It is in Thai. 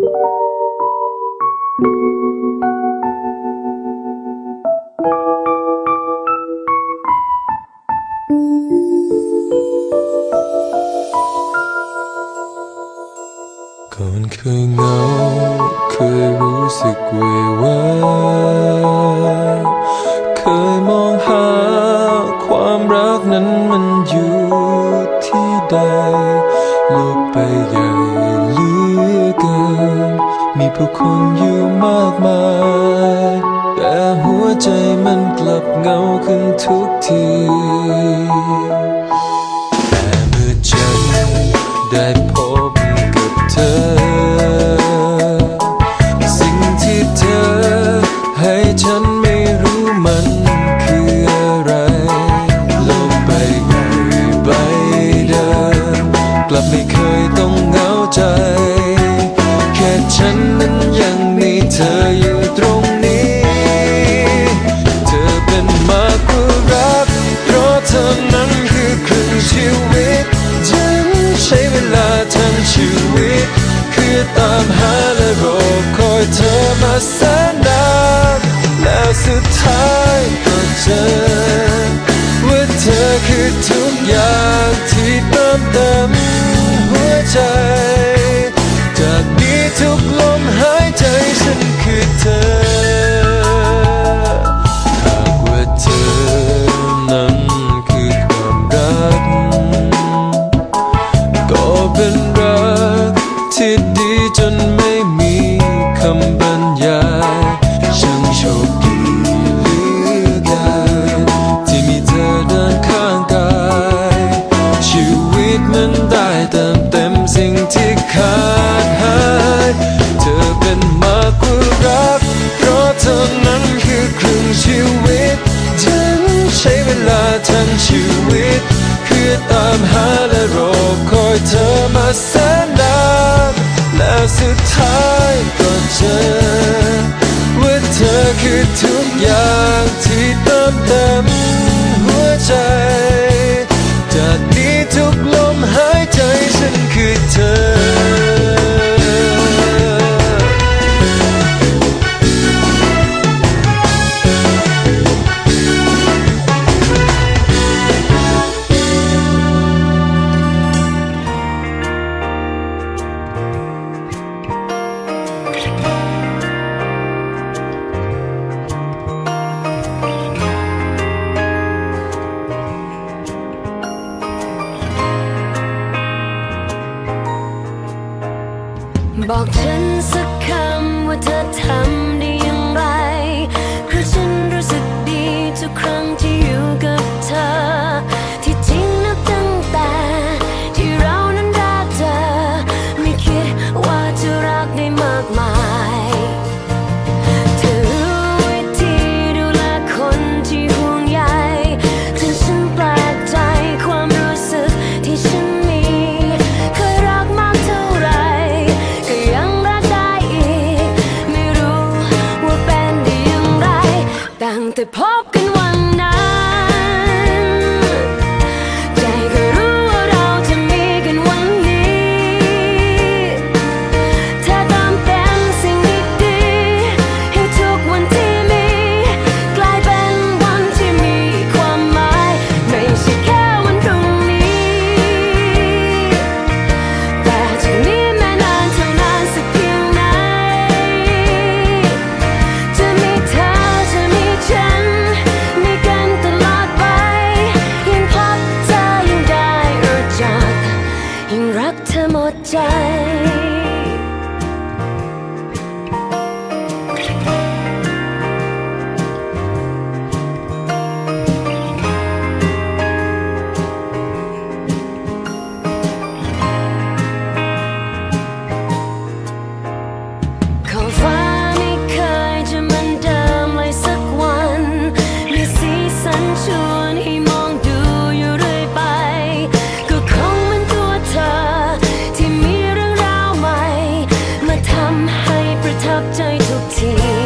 ก่อนเคยเหงาเคยรู้สึกเววาเคยมองหาความรักนั้นมันอยู่ที่ใดโลกไปใหญ่ ผู้คนอยู่มากมาย แต่หัวใจมันกลับเงาขึ้นทุกที แต่เมื่อฉันได้พบกับเธอ สิ่งที่เธอให้ฉันไม่รู้มันคืออะไร โลกใบใหญ่ใบเดิมกลับไม่ แสนนานแล้วสุดท้ายก็เจอ ว่าเธอคือทุกอย่างที่เติมเต็มหัวใจ จากนี้ทุกลมหายใจฉันคือเธอ หากว่าเธอนั้นคือความรัก ก็เป็นรักที่ เติมเต็มสิ่งที่ขาดหาย เธอเป็นมากกว่ารักเพราะเธอนั้นคือครึ่งชีวิต ฉันใช้เวลาทั้งชีวิตคือตามหาและรอคอยเธอมาแสนนานแล้วสุดท้ายก็เจอ ว่าเธอคือทุกอย่างที่เติมเต็ม ที่เใจทุกที